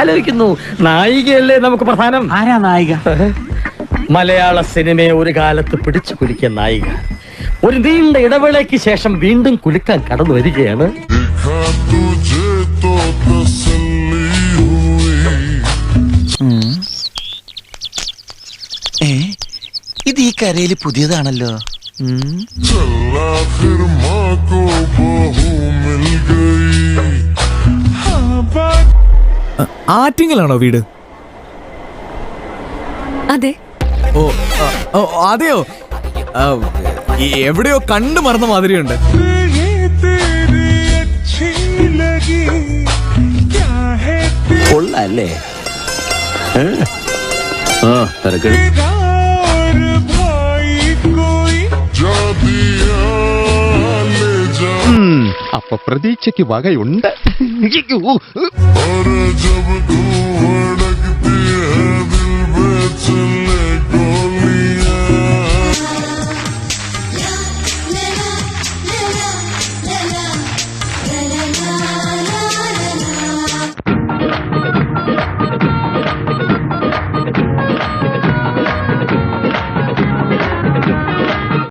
ആലോചിക്കുന്നു. നായികയല്ലേ നമുക്ക് പ്രധാനം? ആരാ നായിക? മലയാള സിനിമയെ ഒരു കാലത്ത് പിടിച്ചു കുലുക്കിയ നായിക. ഒരു നീണ്ട ഇടവേളയ്ക്ക് ശേഷം വീണ്ടും കുലുക്കാൻ കടന്നു വരികയാണ്. ഇത് ഈ കരയിൽ പുതിയതാണല്ലോ. ആറ്റിങ്ങലാണോ വീട്? അതെ. ഓ അതെയോ? ആ, എവിടെയോ കണ്ടു മറന്ന മാതിരിയുണ്ട്. കൊള്ളല്ലേ ആ തിരക്ക്. അപ്പൊ പ്രതീക്ഷയ്ക്ക് വകയുണ്ട്.